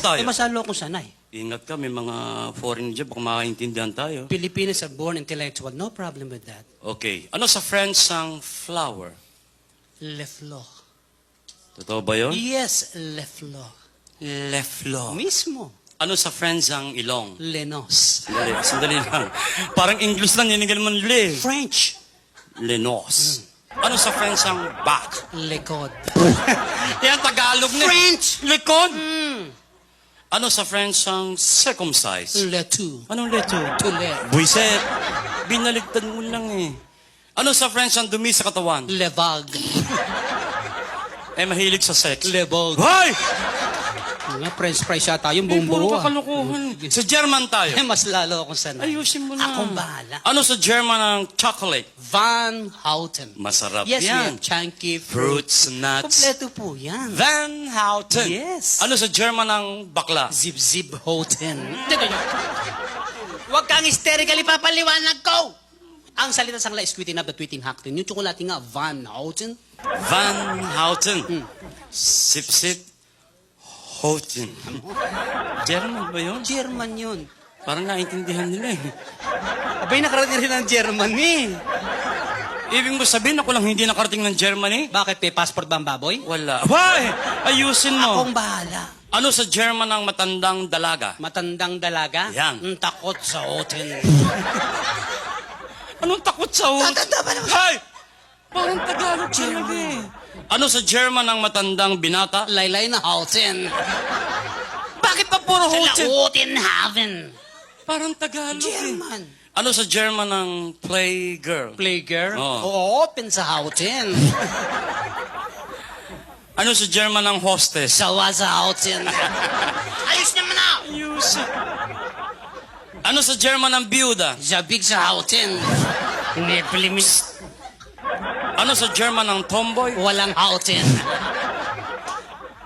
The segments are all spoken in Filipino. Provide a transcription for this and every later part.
Eh, tayo. masalo akong sanay. Ingat ka, may mga foreign dyan, baka makaintindihan tayo. Filipinos are born intellectual. No problem with that. Okay. Ano sa French ang flower? Le fleur. Totoo ba yun? Yes, le fleur. Le fleur. Mismo. Ano sa French ang ilong? Lenos. Sandali, sandali lang. Parang English lang, yun man le. French. Lenos. Ano sa French ang back? Lekod. Yan, Tagalog na. French. Likod. Mm. Ano sa French ang circumcise? Le tout. Anong leto? To le. Buiset. Binaligtad mo lang eh. Ano sa French ang dumi sa katawan? Le vague. Eh, mahilig sa sex. Le vague. Hoy! Nga, French fries yata yung Eh, buong buo. ah. kakalukuhan. Sa German tayo. Eh, mas lalo akong sanay. Ayusin mo na. Akong bahala. Ano sa German ang chocolate? Van Houten. Masarap Yes, yan. have chunky fruit. Fruits, nuts. Kompleto po yan. Van Houten. Yes. Ano sa German ang bakla? Zip-zip Houten. Huwag kang hysterically papaliwanag ko! Ang salita sang la is tweeting up the tweeting hacktin. Yung tsokolate nga, Van Houten. Van Houten. Sip sip. Houten. German ba yun? German yun. Parang naintindihan nila eh. Abay, nakarating rin ng German eh. Ibig mo sabihin ako lang hindi nakarating ng Germany? Bakit, may passport ba ang baboy? Wala. Why? Ayusin mo. Akong bahala. Ano sa German ang matandang dalaga? Matandang dalaga? Yan. Ang takot sa Houten. Anong takot sa ulo? Tatanda ba naman? Hay! Parang Tagalog talaga eh. Ano sa German ang matandang binata? Laylay na Houten. Bakit pa puro Houten? Houten Haven. Parang Tagalog eh. German. Ano sa German ang playgirl? Playgirl? Oo. Open sa Houten. Ano sa German ang hostess? Sawa sa Houten. Ayos naman na! Ayus. Ano sa German ang byuda? Zabig sa Houten. Hindi. Ano sa German ang tomboy? Walang Houten.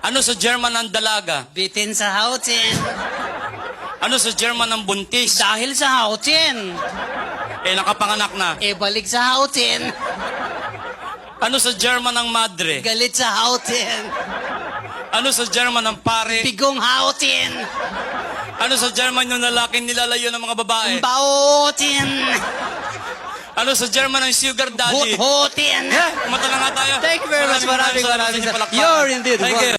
Ano sa German ang dalaga? Bitin sa Houten. Ano sa German ang buntis? Dahil sa Houten. Eh, nakapanganak na. E balik sa Houten. Ano sa German ang madre? Galit sa Houten. Ano sa German ang pare? Bigong Houten. Ano sa German yung lalaki nilalayo ng mga babae? Bautin. Ano sa German ang sugar daddy? Hut-hutin. Kumanta na nga tayo. Thank you very much. Maraming maraming salamat. You're indeed Thank you.